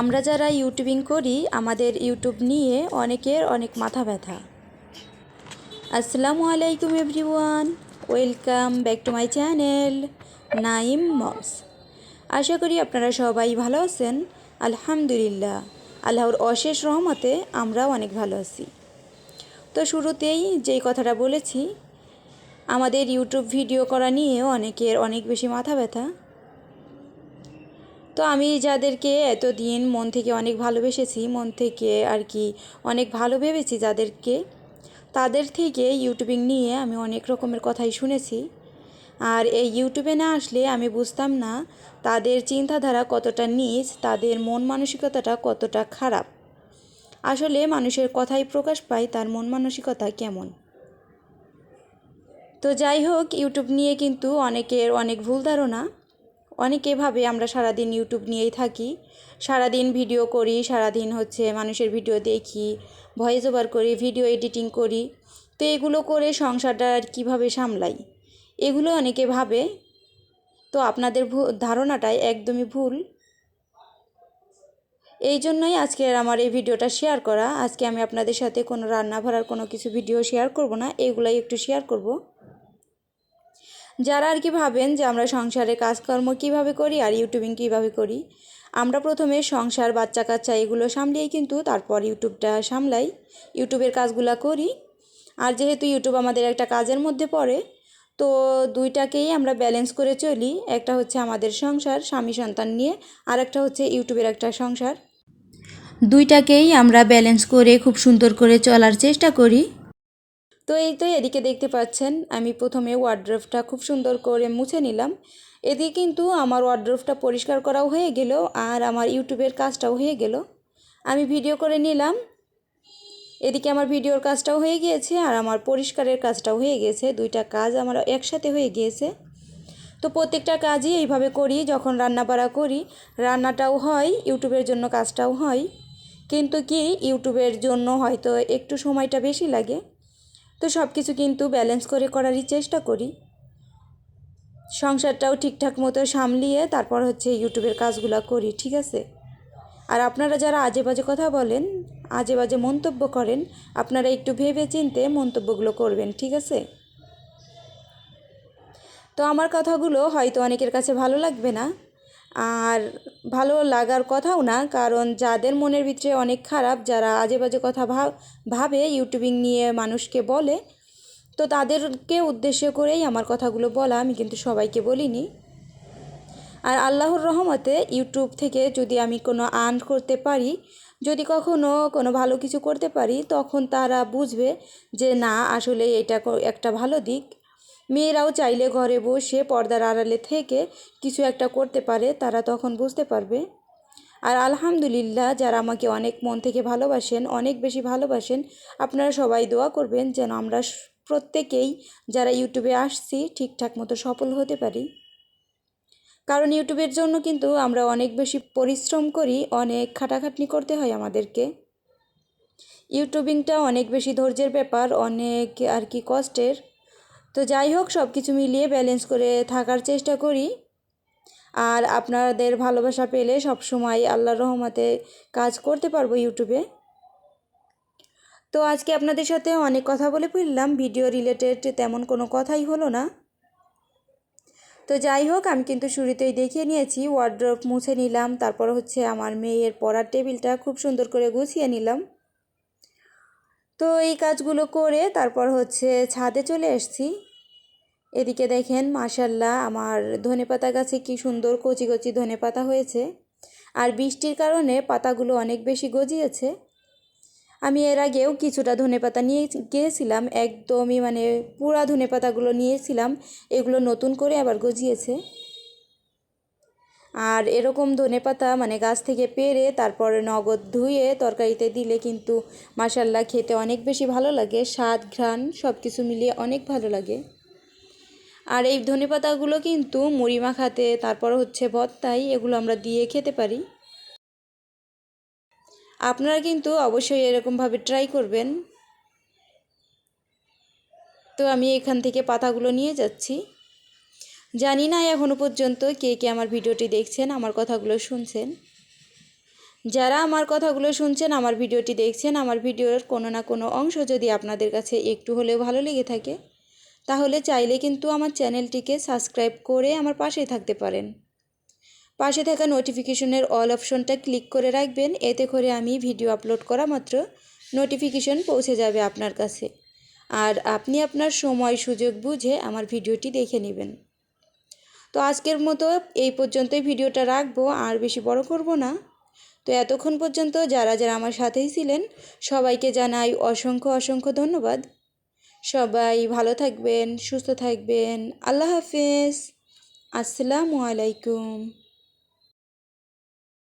আমরা যারা ইউটিউবিং করি, আমাদের ইউটিউব নিয়ে অনেকের অনেক মাথা ব্যথা। আসসালামু আলাইকুম everyone, welcome back to my channel, Naim moms. আশা করি আপনারা সবাই ভালো আছেন। আলহামদুলিল্লাহ, আল্লাহর অশেষ রহমতে আমরাও অনেক ভালো আছি। তো শুরুতেই যেই কথাটা বলেছি, আমাদের ইউটিউব ভিডিও করা নিয়েও অনেকের অনেক বেশি মাথা ব্যথা। তো আমি যাদেরকে এতদিন মন থেকে অনেক ভালোবেসেছি, মন থেকে আর কি অনেক ভালো ভেবেছি যাদেরকে, তাদের থেকে ইউটিউবিং নিয়ে আমি অনেক রকমের কথাই শুনেছি। আর এই ইউটিউবে না আসলে আমি বুঝতাম না তাদের চিন্তাধারা কতটা নিচ, তাদের মন মানসিকতাটা কতটা খারাপ। আসলে মানুষের কথাই প্রকাশ পায়, তার মন মানসিকতা কেমন। তো যাই হোক ইউটিউব নিয়ে কিন্তু অনেকের অনেক ভুল ধারণা। অনেকে ভাবে আমরা সারাদিন ইউটিউব নিয়েই থাকি। সারাদিন ভিডিও করি, সারাদিন হচ্ছে মানুষের ভিডিও দেখি ভয়েস ওভার করি ভিডিও এডিটিং করি। তো এগুলো করে সংসারটা আর কীভাবে সামলাই? এগুলো অনেকে ভাবে। তো আপনাদের ধারণাটাই একদমই ভুল। এই জন্যই আজকের আমার এই ভিডিওটা শেয়ার করা। আজকে আমি আপনাদের সাথে কোনো রান্না ভরার কোনো কিছু ভিডিও শেয়ার করব না। এগুলাই একটু শেয়ার করব। যারা আর কি ভাবেন যে আমরা সংসারে কাজকর্ম কীভাবে করি আর ইউটিউবিং কীভাবে করি, আমরা প্রথমে সংসার বাচ্চা কাচ্চা এগুলো সামলিয়েই কিন্তু তারপর ইউটিউবটা সামলাই, ইউটিউবের কাজগুলো করি। আর যেহেতু ইউটিউব আমাদের একটা কাজের মধ্যে পড়ে, তো দুইটাকেই আমরা ব্যালেন্স করে চলি। একটা হচ্ছে আমাদের সংসার স্বামী সন্তান নিয়ে, আর একটা হচ্ছে ইউটিউবের একটা সংসার। দুইটাকেই আমরা ব্যালেন্স করে খুব সুন্দর করে চলার চেষ্টা করি। তো এই তো এদিকে দেখতে পাচ্ছেন, আমি প্রথমে ওয়ার্ড্রোফটা খুব সুন্দর করে মুছে নিলাম। এদিকে কিন্তু আমার ওয়ার্ড্রোফটা পরিষ্কার করাও হয়ে গেল আর আমার ইউটিউবের কাজটাও হয়ে গেল। আমি ভিডিও করে নিলাম। এদিকে আমার ভিডিওর কাজটাও হয়ে গিয়েছে আর আমার পরিষ্কারের কাজটাও হয়ে গেছে দুইটা কাজ আমার একসাথে হয়ে গিয়েছে। তো প্রত্যেকটা কাজই এইভাবে করি, যখন রান্না বাড়া করি, রান্নাটাও হয়, ইউটিউবের জন্য কাজটাও হয়। কিন্তু কি, ইউটিউবের জন্য হয়তো একটু সময়টা বেশি লাগে। তো সব কিছু কিন্তু ব্যালেন্স করে করারই চেষ্টা করি। সংসারটাও ঠিকঠাক মতো সামলিয়ে তারপর হচ্ছে ইউটিউবের কাজগুলো করি, ঠিক আছে? আর আপনারা যারা আজে বাজে কথা বলেন আজে বাজে মন্তব্য করেন, আপনারা একটু ভেবে চিনতে মন্তব্যগুলো করবেন, ঠিক আছে? তো আমার কথাগুলো হয়তো অনেকের কাছে ভালো লাগবে না। আর ভালো লাগার কথাও না, কারণ যাদের মনের ভিতরে অনেক খারাপ, যারা আজে বাজে কথা ভাব, ভাবে ইউটিউবিং নিয়ে মানুষকে বলে, তো তাদেরকে উদ্দেশ্য করেই আমার কথাগুলো বলা, আমি কিন্তু সবাইকে বলিনি। আর আল্লাহর রহমতে ইউটিউব থেকে যদি আমি কোনো আর্ন করতে পারি, যদি কখনো কোনো ভালো কিছু করতে পারি, তখন তারা বুঝবে যে না, আসলে এটা একটা ভালো দিক। মেয়েরাও চাইলে ঘরে বসে পর্দার আড়ালে থেকে কিছু একটা করতে পারে, তারা তখন বুঝতে পারবে। আর আলহামদুলিল্লাহ, যারা আমাকে অনেক মন থেকে ভালোবাসেন, অনেক বেশি ভালোবাসেন, আপনারা সবাই দোয়া করবেন যেন আমরা প্রত্যেকেই যারা ইউটিউবে আসছি, ঠিকঠাক মতো সফল হতে পারি। কারণ ইউটিউবের জন্য কিন্তু আমরা অনেক বেশি পরিশ্রম করি, অনেক খাটাখাটনি করতে হয় আমাদেরকে। ইউটিউবিংটা অনেক বেশি ধৈর্যের ব্যাপার, অনেক আর কি কষ্টের। তো যাই হোক সব কিছু মিলিয়ে ব্যালেন্স করে থাকার চেষ্টা করি। আর আপনাদের ভালোবাসা পেলে সব সময় আল্লাহর রহমতে কাজ করতে পারব ইউটিউবে। তো আজকে আপনাদের সাথে অনেক কথা বলে ফেললাম ভিডিও রিলেটেড তেমন কোনো কথাই হলো না। তো যাই হোক, আমি কিন্তু শুরুতেই দেখিয়ে নিয়েছি ওয়ার্ড্রপ মুছে নিলাম, তারপর হচ্ছে আমার মেয়ের পড়ার টেবিলটা খুব সুন্দর করে গুছিয়ে নিলাম। তো এই কাজগুলো করে তারপর হচ্ছে ছাদে চলে এসছি। এদিকে দেখেন মাশাল্লাহ আমার ধনে পাতা গাছে কি সুন্দর কচি কচি ধনে পাতা হয়েছে। আর বৃষ্টির কারণে পাতাগুলো অনেক বেশি গজিয়েছে। আমি এর আগেও কিছুটা ধনে পাতা নিয়ে গিয়েছিলাম, একদমই মানে পুরা ধনে পাতাগুলো নিয়েছিলাম, এগুলো নতুন করে আবার গজিয়েছে। আর এরকম ধনে পাতা মানে গাছ থেকে পেরে তারপরে নগদ ধুয়ে তরকারিতে দিলে কিন্তু মাসাল্লা খেতে অনেক বেশি ভালো লাগে। স্বাদ, ঘ্রাণ সব কিছু মিলিয়ে অনেক ভালো লাগে। আর এই ধনে পাতাগুলো কিন্তু মুড়ি মাখাতে, তারপর হচ্ছে ভত্তাই এগুলো আমরা দিয়ে খেতে পারি। আপনারা কিন্তু অবশ্যই এরকমভাবে ট্রাই করবেন। তো আমি এখান থেকে পাতাগুলো নিয়ে যাচ্ছি। জানি না এখনও পর্যন্ত কে কে আমার ভিডিওটি দেখছেন, আমার কথাগুলো শুনছেন। যারা আমার কথাগুলো শুনছেন, আমার ভিডিওটি দেখছেন, আমার ভিডিওর কোনো না কোনো অংশ যদি আপনাদের কাছে একটু হলেও ভালো লেগে থাকে, তাহলে চাইলে কিন্তু আমার চ্যানেলটিকে সাবস্ক্রাইব করে আমার পাশেই থাকতে পারেন। পাশে থাকা নোটিফিকেশনের অল অপশনটা ক্লিক করে রাখবেন, এতে করে আমি ভিডিও আপলোড করা মাত্র নোটিফিকেশন পৌঁছে যাবে আপনার কাছে। আর আপনি আপনার সময় সুযোগ বুঝে আমার ভিডিওটি দেখে নেবেন। তো আজকের মতো এই পর্যন্তই ভিডিওটা রাখব, আর বেশি বড় করব না। তো এতক্ষণ পর্যন্ত যারা যারা আমার সাথেই ছিলেন, সবাইকে জানাই অসংখ্য অসংখ্য ধন্যবাদ। সবাই ভালো থাকবেন, সুস্থ থাকবেন। আল্লাহ হাফেজ। আসসালামু আলাইকুম।